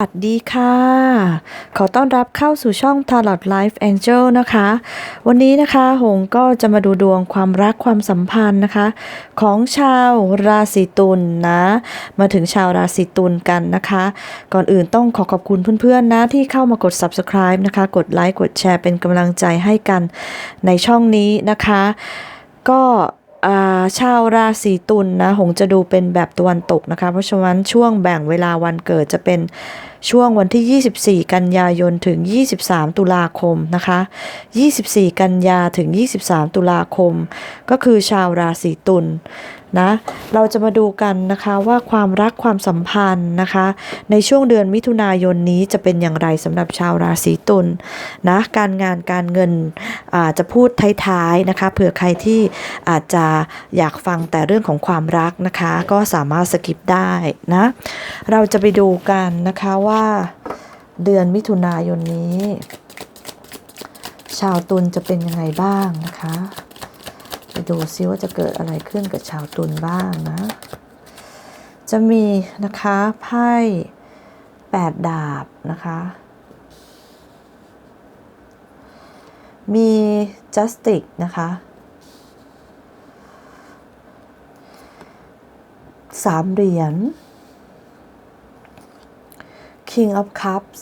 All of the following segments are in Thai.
สวัสดีค่ะ ขอต้อนรับเข้าสู่ช่อง Tarot Life Angel นะคะ วันนี้นะคะหงก็จะมาดูดวงความรักความสัมพันธ์นะคะ ของชาวราศีตุลนะ มาถึงชาวราศีตุลกันนะคะ ก่อนอื่นต้องขอขอบคุณเพื่อนๆนะที่เข้ามากด Subscribe นะคะ กดไลค์กดแชร์เป็นกำลังใจให้กันในช่องนี้นะคะ ก็ ชาวราศีตุลนะหงจะดูเป็นแบบตะวันตกนะคะ เพราะฉะนั้นช่วงแบ่งเวลาวันเกิดจะเป็นช่วงวันที่ 24 กันยายนถึง 23 ตุลาคมนะคะ 24 กันยาถึง 23 ตุลาคม ก็คือชาวราศีตุล นะเราจะมาดูกันนะคะว่าความรักความสัมพันธ์นะคะ ในช่วงเดือนมิถุนายนนี้จะเป็นอย่างไรสำหรับชาวราศีตุลนะการงานการเงินอาจจะพูดท้ายๆนะคะเผื่อใครที่อาจจะอยากฟังแต่เรื่องของความรักนะคะ ก็สามารถสกิปได้นะเราจะไปดูกันนะคะว่าเดือนมิถุนายนนี้ ชาวตุลจะเป็นยังไงบ้างนะคะ ดูซิว่าจะเกิดอะไรขึ้นกับชาวตุลบ้างนะ จะมีนะคะไพ่แปดดาบนะคะ มี justice นะคะสามเหรียญ King of Cups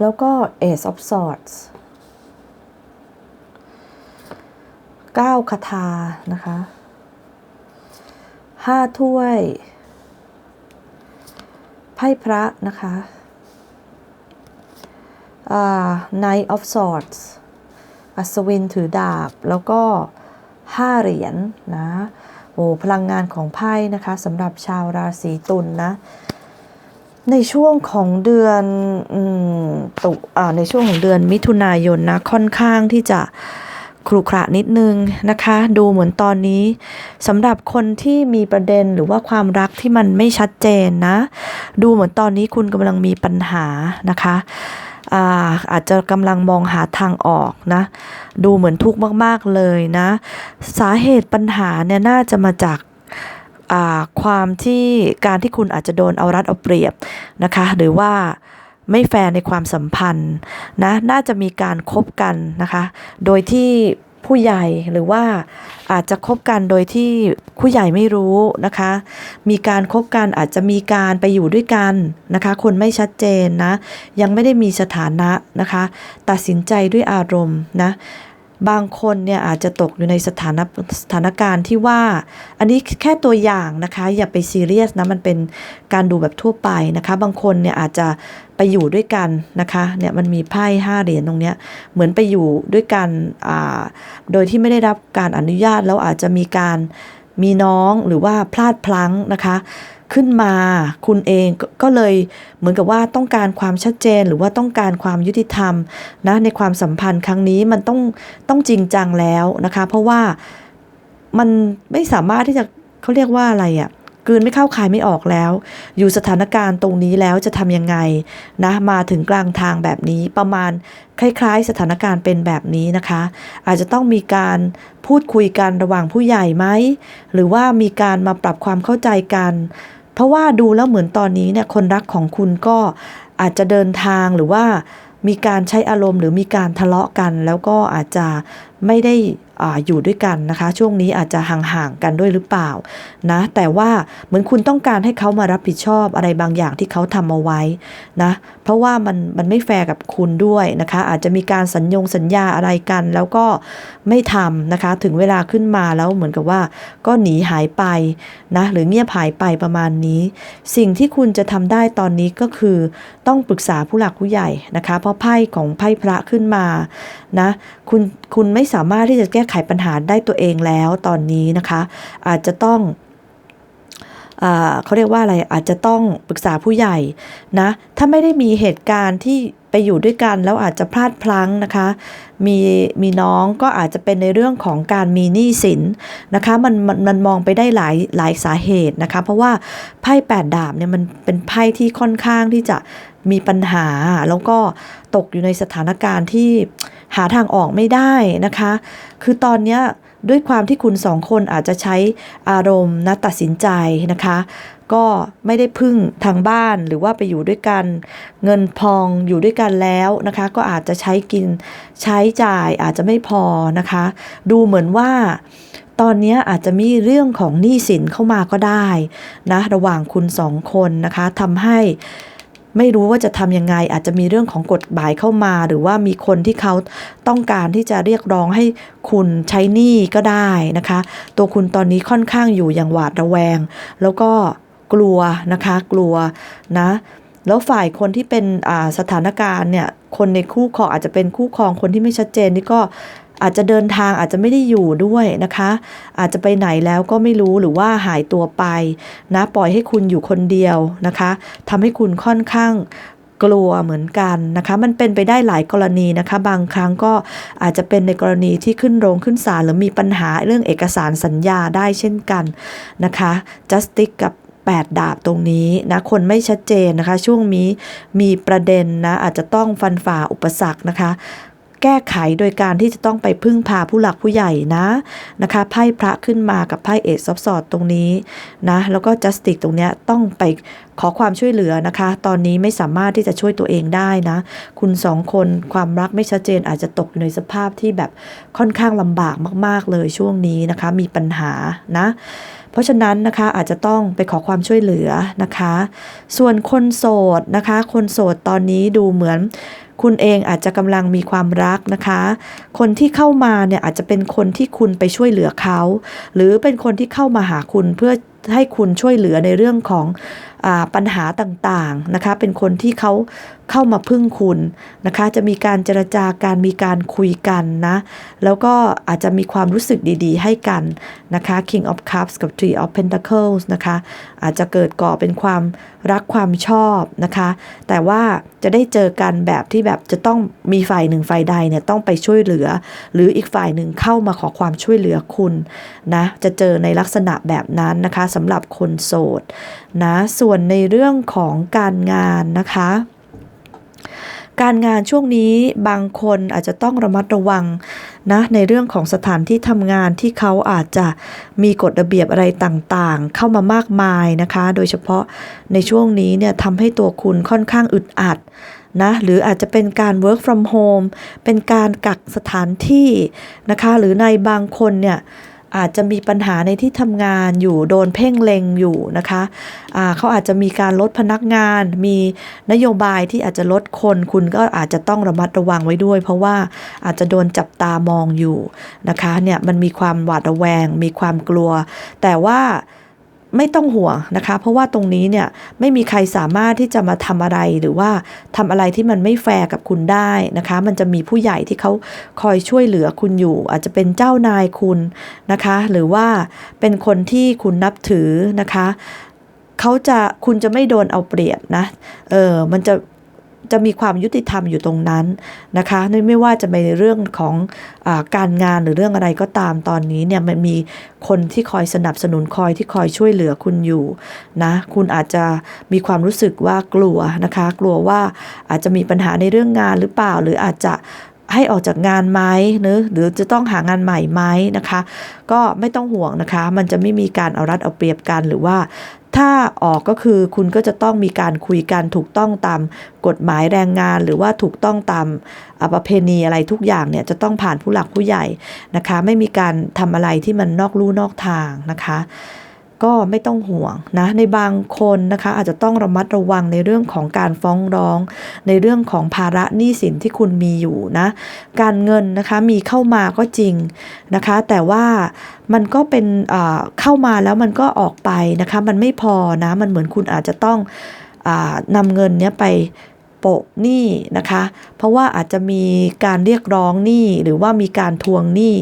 แล้วก็ Ace of Swords เก้าคาถานะคะห้าถ้วย ไพ่พระนะคะอ่า Knight of Swords อัศวินถือดาบ แล้วก็ห้าเหรียญนนะโอ้พลังงานของไพ่นะคะสำหรับชาวราศีตุลนนะ ในช่วงของเดือนอตุอ่าในช่วงของเดือนมิถุนายนนะ ค่อนข้างที่จะ ครุขระนิดนึงนะคะ ดูเหมือนตอนนี้สำหรับคนที่มีประเด็นหรือว่าความรักที่มันไม่ชัดเจนนะ ดูเหมือนตอนนี้คุณกำลังมีปัญหานะคะอาอาจจะกำลังมองหาทางออกนะ ดูเหมือนทุกข์มาก ๆ เลยนะ สาเหตุปัญหาเนี่ยน่าจะมาจากาความที่การที่คุณอาจจะโดนเอารัดเอาเปรียบนะคะ หรือว่า ไม่แฟร์ในความสัมพันธ์นะน่าจะมีการคบกันนะคะ โดยที่ผู้ใหญ่หรือว่าอาจจะคบกันโดยที่ผู้ใหญ่ไม่รู้นะคะ มีการคบกันอาจจะมีการไปอยู่ด้วยกันนะคะ คนไม่ชัดเจนนะ ยังไม่ได้มีสถานะนะคะ ตัดสินใจด้วยอารมณ์นะบางคนเนี่ยอาจจะตกอยู่ในสถานะสถานการณ์ที่ว่า อันนี้แค่ตัวอย่างนะคะ อย่าไปซีเรียสนะ มันเป็นการดูแบบทั่วไปนะคะ บางคนเนี่ยอาจจะ อยู่ด้วยกันนะคะเนี่ยมันมีไพ่ห้าเหรียญตรงเนี้ยเหมือนไปอยู่ด้วยกันอ่าโดยที่ไม่ได้รับการอนุญาตแล้วอาจจะมีการมีน้องหรือว่าพลาดพลั้งนะคะขึ้นมาคุณเองก็ก็เลยเหมือนกับว่าต้องการความชัดเจนหรือว่าต้องการความยุติธรรมนะในความสัมพันธ์ครั้งนี้มันต้องต้องจริงจังแล้วนะคะ เพราะว่ามันไม่สามารถที่จะเขาเรียกว่าอะไรอะ่ะ กลืนไม่เข้าคายไม่ออกแล้ว อยู่สถานการณ์ตรงนี้แล้วจะทำยังไงนะมาถึงกลางทางแบบนี้ประมาณคล้าย ๆ สถานการณ์เป็นแบบนี้นะคะ อาจจะต้องมีการพูดคุยกันระหว่างผู้ใหญ่ไหมหรือว่ามีการมาปรับความเข้าใจกัน เพราะว่าดูแล้วเหมือนตอนนี้เนี่ยคนรักของคุณก็อาจจะเดินทางหรือว่ามีการใช้อารมณ์หรือมีการทะเลาะกัน แล้วก็อาจจะไม่ได้ ออยู่ด้วยกันนะคะ ช่วงนี้อาจจะห่างๆกันด้วยหรือเปล่านะแต่ว่าเหมือนคุณต้องการให้เขามารับผิดชอบอะไรบางอย่างที่เขาทำเอาไว้นะเพราะว่ามันมันไม่แฟร์กับคุณด้วยนะคะ อาจจะมีการสัญญงสัญญาอะไรกัน แล้วก็ไม่ทำนะคะ ถึงเวลาขึ้นมาแล้วเหมือนกับว่า ก็หนีหายไปนะหรือเงียบหายไปประมาณนี้ สิ่งที่คุณจะทำได้ตอนนี้ก็คือต้องปรึกษาผู้หลักผู้ใหญ่นะคะ เพราะไพ่ของไพ่พระขึ้นมานะคุณ คุณไม่สามารถที่จะแก้ไขปัญหาได้ตัวเองแล้วตอนนี้นะคะ อาจจะต้องเขาเรียกว่าอะไรอาจจะต้องปรึกษาผู้ใหญ่นะ ถ้าไม่ได้มีเหตุการณ์ที่ไปอยู่ด้วยกันแล้วอาจจะพลาดพลั้งนะคะ มีมีน้องก็อาจจะเป็นในเรื่องของการมีหนี้สินนะคะมันมันมันมองไปได้หลายหลายสาเหตุนะคะ เพราะว่าไพ่แปดดาบเนี่ยมันเป็นไพ่ที่ค่อนข้างที่จะมีปัญหาแล้วก็ตกอยู่ในสถานการณ์ที่ หาทางออกไม่ได้นะคะ คือตอนนี้ด้วยความที่คุณสองคนอาจจะใช้อารมณ์นะตัดสินใจนะคะ ก็ไม่ได้พึ่งทางบ้านหรือว่าไปอยู่ด้วยกัน เงินพองอยู่ด้วยกันแล้วนะคะ ก็อาจจะใช้กินใช้จ่ายอาจจะไม่พอนะคะ ดูเหมือนว่าตอนนี้อาจจะมีเรื่องของหนี้สินเข้ามาก็ได้นะระหว่างคุณสองคนนะคะทำให้ ไม่รู้ว่าจะทำยังไงอาจจะมีเรื่องของกฎหมายเข้ามา หรือว่ามีคนที่เขาต้องการที่จะเรียกร้องให้คุณใช้หนี้ก็ได้นะคะ ตัวคุณตอนนี้ค่อนข้างอยู่อย่างหวาดระแวง แล้วก็กลัวนะคะกลัวนะแล้วฝ่ายคนที่เป็นอ่าสถานการณ์เนี่ยคนในคู่ครองอาจจะเป็นคู่ครองคนที่ไม่ชัดเจนนี่ก็ อาจจะเดินทางอาจจะไม่ได้อยู่ด้วยนะคะ อาจจะไปไหนแล้วก็ไม่รู้หรือว่าหายตัวไปนะปล่อยให้คุณอยู่คนเดียวนะคะทำให้คุณค่อนข้างกลัวเหมือนกันนะคะ มันเป็นไปได้หลายกรณีนะคะ บางครั้งก็อาจจะเป็นในกรณีที่ขึ้นโรงขึ้นศาลหรือมีปัญหาเรื่องเอกสารสัญญาได้เช่นกันนะคะ justice กับ8 ดาบตรงนี้นะ คนไม่ชัดเจนนะคะ ช่วงนี้มีประเด็นนะ อาจจะต้องฟันฝ่าอุปสรรคนะคะ แก้ไขโดยการที่จะต้องไปพึ่งพาผู้หลักผู้ใหญ่นะนะคะไพ่พระขึ้นมากับไพ่เอซอฟสอดตรงนี้นะแล้วก็จัสติกตรงเนี้ยต้องไปขอความช่วยเหลือนะคะ ตอนนี้ไม่สามารถที่จะช่วยตัวเองได้นะ คุณสองคนความรักไม่ชัดเจนอาจจะตกในสภาพที่แบบค่อนข้างลำบากมาก ๆ เลยช่วงนี้นะคะ มีปัญหานะ เพราะฉะนั้นนะคะอาจจะต้องไปขอความช่วยเหลือนะคะ ส่วนคนโสดนะคะ คนโสดตอนนี้ดูเหมือน คุณเองอาจจะกำลังมีความรักนะคะ คนที่เข้ามาเนี่ยอาจจะเป็นคนที่คุณไปช่วยเหลือเขา หรือเป็นคนที่เข้ามาหาคุณเพื่อให้คุณช่วยเหลือในเรื่องของ ปัญหาต่างๆนะคะ เป็นคนที่เขาเข้ามาพึ่งคุณนะคะ จะมีการเจรจาการมีการคุยกันนะ แล้วก็อาจจะมีความรู้สึกดีๆ ให้กันนะคะ King of Cups กับ Three of Pentacles นะคะ อาจจะเกิดก่อเป็นความรักความชอบนะคะ แต่ว่าจะได้เจอกันแบบที่แบบจะต้องมีฝ่ายหนึ่งฝ่ายใดเนี่ยต้องไปช่วยเหลือ หรืออีกฝ่ายหนึ่งเข้ามาขอความช่วยเหลือคุณนะ จะเจอในลักษณะแบบนั้นนะคะสำหรับคนโสดนะส่ววนในเรื่องของการงานนะคะ การงานช่วงนี้บางคนอาจจะต้องระมัดระวังนะในเรื่องของสถานที่ทำงานที่เขาอาจจะมีกฎระเบียบอะไรต่างๆ เข้ามามากมายนะคะ โดยเฉพาะในช่วงนี้เนี่ยทำให้ตัวคุณค่อนข้างอึดอัดนะหรืออาจจะเป็นการ work from home เป็นการกักสถานที่นะคะ หรือในบางคนเนี่ย อาจจะมีปัญหาในที่ทำงานอยู่โดนเพ่งเล็งอยู่นะคะะเขาอาจจะมีการลดพนักงาน มีนโยบายที่อาจจะลดคน คุณก็อาจจะต้องระมัดระวังไว้ด้วย เพราะว่าอาจจะโดนจับตามองอยู่นะคะเนี่ยมันมีความหวาดระแวง มีความกลัว แต่ว่า ไม่ต้องห่วงนะคะ เพราะว่าตรงนี้เนี่ยไม่มีใครสามารถที่จะมาทำอะไรหรือว่าทำอะไรที่มันไม่แฟร์กับคุณได้นะคะ มันจะมีผู้ใหญ่ที่เขาคอยช่วยเหลือคุณอยู่ อาจจะเป็นเจ้านายคุณนะคะ หรือว่าเป็นคนที่คุณนับถือนะคะเขาจะคุณจะไม่โดนเอาเปรียบนะ เออ มันจะ จะมีความยุติธรรมอยู่ตรงนั้นนะคะไม่ว่าจะในเรื่องของอการงานหรือเรื่องอะไรก็ตามตอนนี้เนี่ยมันมีคนที่คอยสนับสนุนคอยที่คอยช่วยเหลือคุณอยู่นะคุณอาจจะมีความรู้สึกว่ากลัวนะคะ กลัวว่าอาจจะมีปัญหาในเรื่องงานหรือเปล่า หรืออาจจะให้ออกจากงานไหมเนะหรือจะต้องหางานใหม่ไหมนะคะ ก็ไม่ต้องห่วงนะคะ มันจะไม่มีการเอารัดเอาเปรียบกันหรือว่า ถ้าออกก็คือคุณก็จะต้องมีการคุยกันถูกต้องตามกฎหมายแรงงาน หรือว่าถูกต้องตามประเพณีอะไรทุกอย่างเนี่ยจะต้องผ่านผู้หลักผู้ใหญ่นะคะ ไม่มีการทำอะไรที่มันนอกลู่นอกทางนะคะ ก็ไม่ต้องห่วงนะในบางคนนะคะอาจจะต้องระมัดระวังในเรื่องของการฟ้องร้อง ในเรื่องของภาระหนี้สินที่คุณมีอยู่นะการเงินนะคะมีเข้ามาก็จริงนะคะ แต่ว่ามันก็เป็นเข้ามาแล้วมันก็ออกไปนะคะมันไม่พอนะมันเหมือนคุณอาจจะต้องอนำเงินเนี้ยไป โปะหนี้นะคะ เพราะว่าอาจจะมีการเรียกร้องหนี้หรือว่ามีการทวงหนี้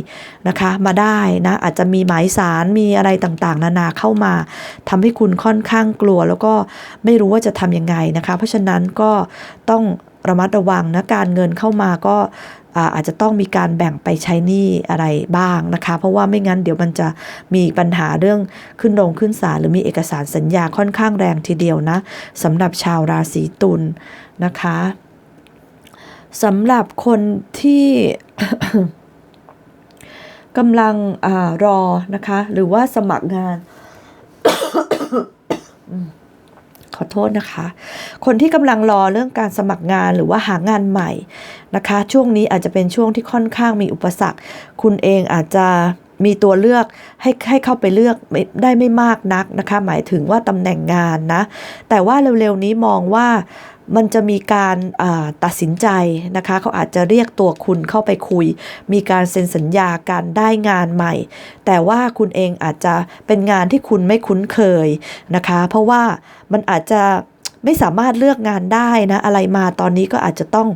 นะคะ มาได้นะอาจจะมีหมายสารมีอะไรต่างๆ นานาเข้ามาทำให้คุณค่อนข้างกลัว แล้วก็ไม่รู้ว่าจะทำยังไงนะคะ เพราะฉะนั้นก็ต้องระมัดระวังนะการเงินเข้ามาก็ อาจจะต้องมีการแบ่งไปใช้หนี้อะไรบ้างนะคะ เพราะว่าไม่งั้นเดี๋ยวมันจะมีปัญหาเรื่องขึ้นโรงขึ้นศาลหรือมีเอกสารสัญญาค่อนข้างแรงทีเดียวนะสำหรับชาวราศีตุลนะคะสำหรับคนที่กำลังอรอนะคะ หรือว่าสมัครงาน อืมขอโทษนะคะ คนที่กำลังรอเรื่องการสมัครงานหรือว่าหางานใหม่นะคะ ช่วงนี้อาจจะเป็นช่วงที่ค่อนข้างมีอุปสรรค คุณเองอาจจะมีตัวเลือกให้ให้เข้าไปเลือกไม่ได้ไม่มากนักนะคะ หมายถึงว่าตำแหน่งงานนะ แต่ว่าเร็วๆนี้มองว่า มันจะมีการตัดสินใจนะคะเขาอาจจะเรียกตัวคุณเข้าไปคุย มีการเซ็นสัญญาการได้งานใหม่ แต่ว่าคุณเองอาจจะเป็นงานที่คุณไม่คุ้นเคยนะคะ เพราะว่ามันอาจจะไม่สามารถเลือกงานได้นะ อะไรมาตอนนี้ก็อาจจะต้อง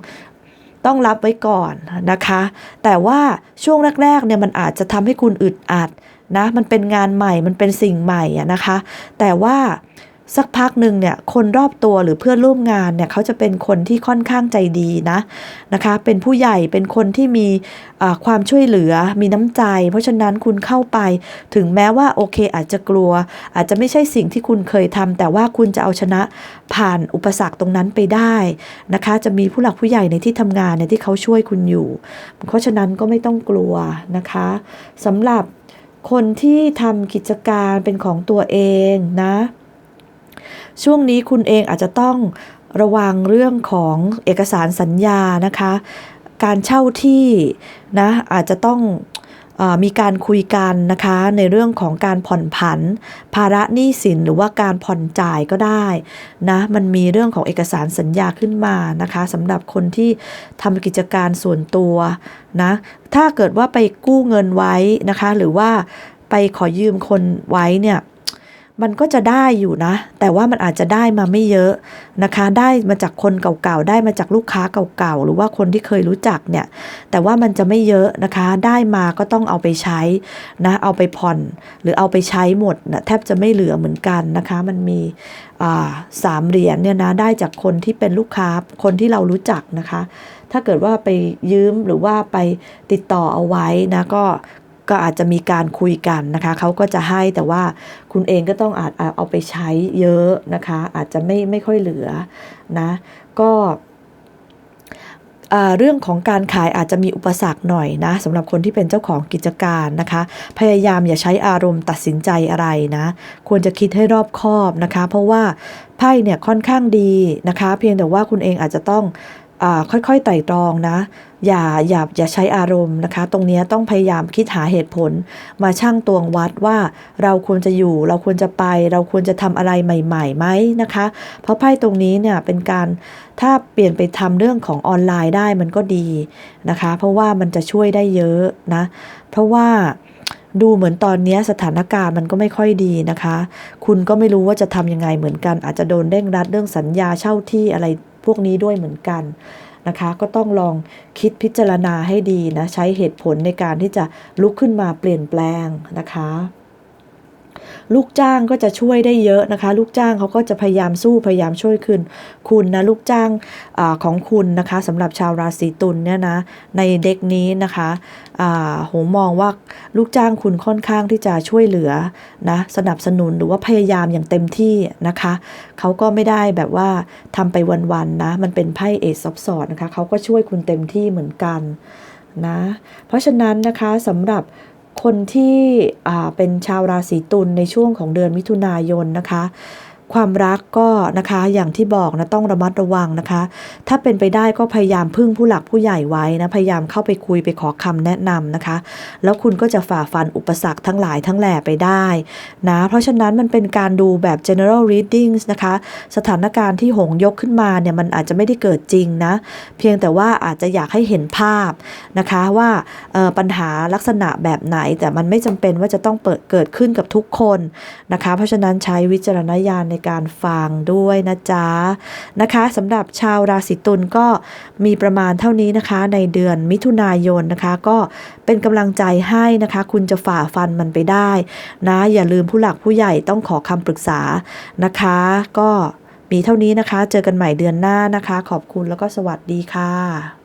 ต้องรับไว้ก่อนนะคะ แต่ว่าช่วงแรกๆเนี่ยมันอาจจะทำให้คุณอึดอัดนะ มันเป็นงานใหม่ มันเป็นสิ่งใหม่นะคะ แต่ว่า สักพักหนึ่งเนี่ยคนรอบตัวหรือเพื่อนร่วมงานเนี่ยเขาจะเป็นคนที่ค่อนข้างใจดีนะนะคะ เป็นผู้ใหญ่เป็นคนที่มีความช่วยเหลือมีน้ำใจ เพราะฉะนั้นคุณเข้าไปถึงแม้ว่าโอเคอาจจะกลัว อาจจะไม่ใช่สิ่งที่คุณเคยทำแต่ว่าคุณจะเอาชนะผ่านอุปสรรคตรงนั้นไปได้นะคะ จะมีผู้หลักผู้ใหญ่ในที่ทำงานเนี่ยที่เขาช่วยคุณอยู่ เพราะฉะนั้นก็ไม่ต้องกลัวนะคะสำหรับคนที่ทำกิจการเป็นของตัวเองนะ ช่วงนี้คุณเองอาจจะต้องระวังเรื่องของเอกสารสัญญานะคะ การเช่าที่นะอาจจะต้องอมีการคุยกันนะคะในเรื่องของการผ่อนผัน ภาระหนี้สินหรือว่าการผ่อนจ่ายก็ได้นะมันมีเรื่องของเอกสารสัญญาขึ้นมานะคะสำหรับคนที่ทำกิจการส่วนตัวนะถ้าเกิดว่าไปกู้เงินไว้นะคะ หรือว่าไปขอยืมคนไว้เนี่ย มันก็จะได้อยู่นะ แต่ว่ามันอาจจะได้มาไม่เยอะนะคะ ได้มาจากคนเก่าๆ ได้มาจากลูกค้าเก่าๆ หรือว่าคนที่เคยรู้จักเนี่ย แต่ว่ามันจะไม่เยอะนะคะ ได้มาก็ต้องเอาไปใช้นะ เอาไปผ่อน หรือเอาไปใช้หมดนะแทบจะไม่เหลือเหมือนกันนะคะ มันมีสามเหรียญเนี่ยนะ ได้จากคนที่เป็นลูกค้า คนที่เรารู้จักนะคะ ถ้าเกิดว่าไปยืมหรือว่าไปติดต่อเอาไว้นะ ก็ ก็อาจจะมีการคุยกันนะคะเขาก็จะให้แต่ว่าคุณเองก็ต้องอาจเอาไปใช้เยอะนะคะ อาจจะไม่ไม่ค่อยเหลือนะก็เรื่องของการขายอาจจะมีอุปสรรคหน่อยนะสำหรับคนที่เป็นเจ้าของกิจการนะคะ พยายามอย่าใช้อารมณ์ตัดสินใจอะไรนะ ควรจะคิดให้รอบคอบนะคะ เพราะว่าไพ่เนี่ยค่อนข้างดีนะคะ เพียงแต่ว่าคุณเองอาจจะต้อง ค่อยๆไต่ตรองนะ อย่าอย่าอย่าใช้อารมณ์นะคะ ตรงนี้ต้องพยายามคิดหาเหตุผล มาชั่งตวงวัดว่าเราควรจะอยู่ เราควรจะไป เราควรจะทำอะไรใหม่ๆไหมนะคะ เพราะไพ่ตรงนี้เนี่ยเป็นการถ้าเปลี่ยนไปทำเรื่องของออนไลน์ได้มันก็ดีนะคะ เพราะว่ามันจะช่วยได้เยอะนะ เพราะว่าดูเหมือนตอนนี้สถานการณ์มันก็ไม่ค่อยดีนะคะ คุณก็ไม่รู้ว่าจะทำยังไงเหมือนกัน อาจจะโดนเร่งรัดเรื่องสัญญาเช่าที่อะไร พวกนี้ด้วยเหมือนกันนะคะ ก็ต้องลองคิดพิจารณาให้ดีนะ ใช้เหตุผลในการที่จะลุกขึ้นมาเปลี่ยนแปลงนะคะ ลูกจ้างก็จะช่วยได้เยอะนะคะ ลูกจ้างเขาก็จะพยายามสู้พยายามช่วยคืนคุณนะลูกจ้างอของคุณนะคะสำหรับชาวราศีตุลเนี่ยนะในเด็กนี้นะคะโหมองว่าลูกจ้างคุณค่อนข้างที่จะช่วยเหลือนะสนับสนุนหรือว่าพยายามอย่างเต็มที่นะคะเขาก็ไม่ได้แบบว่าทำไปวันๆนะมันเป็นไพ่เอซอฟสอดนะคะเขาก็ช่วยคุณเต็มที่เหมือนกันนะเพราะฉะนั้นนะคะสำหรับ คนที่เป็นชาวราศีตุลในช่วงของเดือนมิถุนายนนะคะ ความรักก็นะคะอย่างที่บอกนะต้องระมัดระวังนะคะ ถ้าเป็นไปได้ก็พยายามพึ่งผู้หลักผู้ใหญ่ไว้นะพยายามเข้าไปคุยไปขอคำแนะนำนะคะ แล้วคุณก็จะฝ่าฟันอุปสรรคทั้งหลายทั้งแหล่ไปได้นะเพราะฉะนั้นมันเป็นการดูแบบ general readings นะคะ สถานการณ์ที่หงยกขึ้นมาเนี่ยมันอาจจะไม่ได้เกิดจริงนะ เพียงแต่ว่าอาจจะอยากให้เห็นภาพนะคะว่าปัญหาลักษณะแบบไหน แต่มันไม่จำเป็นว่าจะต้องเปิดเกิดขึ้นกับทุกคนนะคะ เพราะฉะนั้นใช้วิจารณญาณในการฟังด้วยนะจ๊ะนะคะสำหรับชาวราศีตุลก็มีประมาณเท่านี้นะคะ ในเดือนมิถุนายนนะคะ ก็เป็นกำลังใจให้นะคะ คุณจะฝ่าฟันมันไปได้นะอย่าลืมผู้หลักผู้ใหญ่ต้องขอคำปรึกษานะคะ ก็มีเท่านี้นะคะ เจอกันใหม่เดือนหน้านะคะ ขอบคุณแล้วก็สวัสดีค่ะ